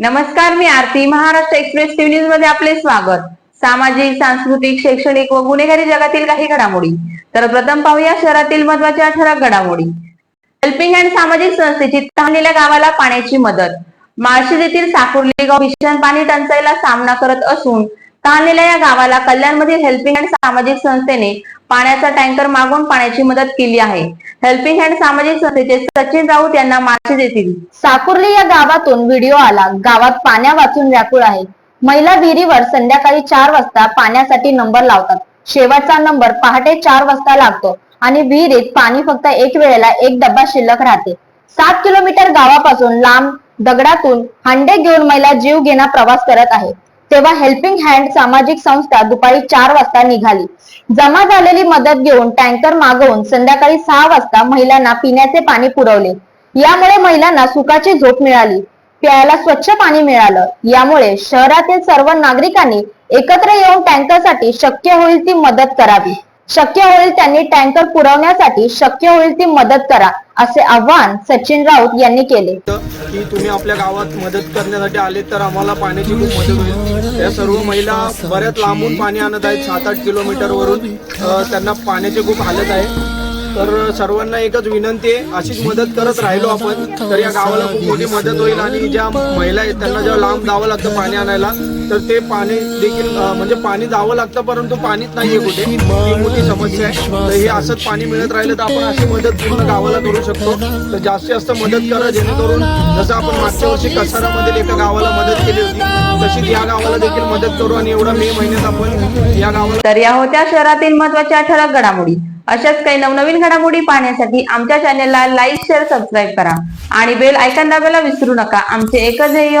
नमस्कार मी Aarti. Maharashtra express TV न्यूजमध्ये आपले स्वागत. सामाजिक सांस्कृतिक शैक्षणिक व गुन्हेगारी जगातील काही घडामोडी. तर प्रथम पाहूया शहरातील महत्त्वाच्या ठळक घडामोडी. हेल्पिंग अँड सामाजिक संस्थेची तहानलेल्या गावाला पाण्याची मदत. माळशेज येथील साकुर्ली गाव भीषण पाणी टंचाईला सामना करत असून कानेला या गावाला कल्याणमधील हेल्पिंग हँड सामाजिक संस्थेने पाण्याचा टँकर मागून पाण्याची मदत केली आहे. हेल्पिंग हँड सामाजिक संस्थेचे सचिन राऊत यांना माळशेज देतील. साकुर्ली या गावातून व्हिडिओ आला. गावात पाण्या वाचून व्याकुळ आहे. महिला विहिरीवर संध्याकाळी चार वाजता पाण्यासाठी नंबर लावतात. शेवटचा नंबर पहाटे चार वाजता लागतो आणि विहिरीत पाणी फक्त एक वेळेला एक डब्बा शिल्लक राहते. सात किलोमीटर गावापासून लांब दगडातून हांडे घेऊन महिला जीव घेणा प्रवास करत आहे. तेव्हा हेल्पिंग हँड सामाजिक संस्था दुपारी चार वाजता निघाली. जमा झालेली मदत घेऊन टँकर मागवून संध्याकाळी सहा वाजता महिलांना पिण्याचे पाणी पुरवले. यामुळे महिलांना सुखाची झोप मिळाली. प्यायला स्वच्छ पाणी मिळालं. यामुळे शहरातील सर्व नागरिकांनी एकत्र येऊन टँकरसाठी शक्य होईल ती मदत करावी. शक्य होईल त्यांनी टँकर पुरवण्यासाठी शक्य होईल ती मदत करा. असे आवाहन सचिन राऊत यांनी केले. की तुम्ही आपल्या गावात मदत करण्यासाठी आले तर आम्हाला पाण्याची खूप मदत होईल. या सर्व महिला बऱ्याच लांबून पाणी आणत आहेत सात आठ किलोमीटरवरून वरून त्यांना पाण्याची खूप हालत आहे. तर सर्वांना एकच विनंती आहे अशीच मदत करत राहिलो आपण तर या गावाला खूप मोठी मदत होईल आणि ज्या महिला आहेत त्यांना जेव्हा लांब जावं लागतं पाणी आणायला तर ते पाणी देखील म्हणजे पाणी जावं लागतं परंतु पाणीच नाहीये कुठे. ही मोठी समस्या आहे. तर हे असंच पाणी मिळत राहिलं तर आपण अशी मदत पूर्ण गावाला करू शकतो. तर जास्तीत जास्त मदत करा जेणेकरून जसं आपण मागच्या वर्षी कसारामधील एका गावाला मदत केली होती तशीच या गावाला देखील मदत करू आणि एवढा मे महिन्यात आपण या गावाला तर या होत्या शहरातील महत्त्वाच्या ठळक घडामोडी. अशाच काही नवनवीन घडामोडी पाहण्यासाठी आमच्या चॅनेलला लाईक शेअर सबस्क्राईब करा. आणि बेल आयकॉन दाबायला विसरू नका. आमचे एकच ध्येय